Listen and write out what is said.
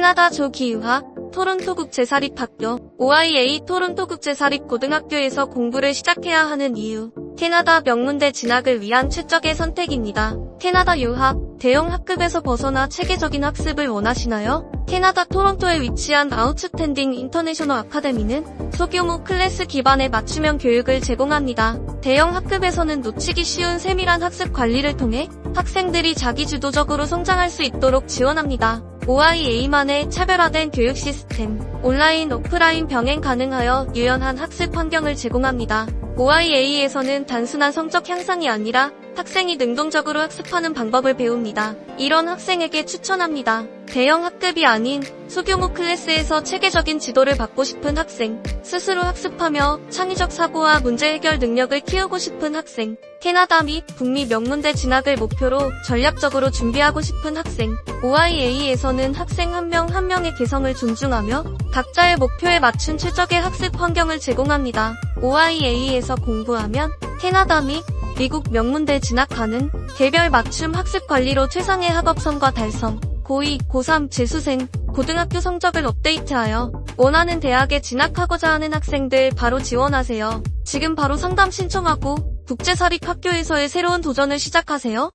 캐나다 조기 유학, 토론토 국제사립학교, OIA 토론토 국제사립고등학교에서 공부를 시작해야 하는 이유. 캐나다 명문대 진학을 위한 최적의 선택입니다. 캐나다 유학, 대형 학급에서 벗어나 체계적인 학습을 원하시나요? 캐나다 토론토에 위치한 아웃스탠딩 인터내셔널 아카데미는 소규모 클래스 기반의 맞춤형 교육을 제공합니다. 대형 학급에서는 놓치기 쉬운 세밀한 학습 관리를 통해 학생들이 자기주도적으로 성장할 수 있도록 지원합니다. OIA만의 차별화된 교육 시스템, 온라인, 오프라인 병행 가능하여 유연한 학습 환경을 제공합니다. OIA에서는 단순한 성적 향상이 아니라 학생이 능동적으로 학습하는 방법을 배웁니다. 이런 학생에게 추천합니다. 대형 학급이 아닌 소규모 클래스에서 체계적인 지도를 받고 싶은 학생, 스스로 학습하며 창의적 사고와 문제 해결 능력을 키우고 싶은 학생, 캐나다 및 북미 명문대 진학을 목표로 전략적으로 준비하고 싶은 학생, OIA에서는 학생 한 명 한 명의 개성을 존중하며 각자의 목표에 맞춘 최적의 학습 환경을 제공합니다. OIA에서 공부하면 캐나다 및 미국 명문대 진학 가능, 개별 맞춤 학습 관리로 최상의 학업 성과 달성, 고2, 고3 재수생, 고등학교 성적을 업데이트하여 원하는 대학에 진학하고자 하는 학생들 바로 지원하세요. 지금 바로 상담 신청하고 국제사립학교에서의 새로운 도전을 시작하세요.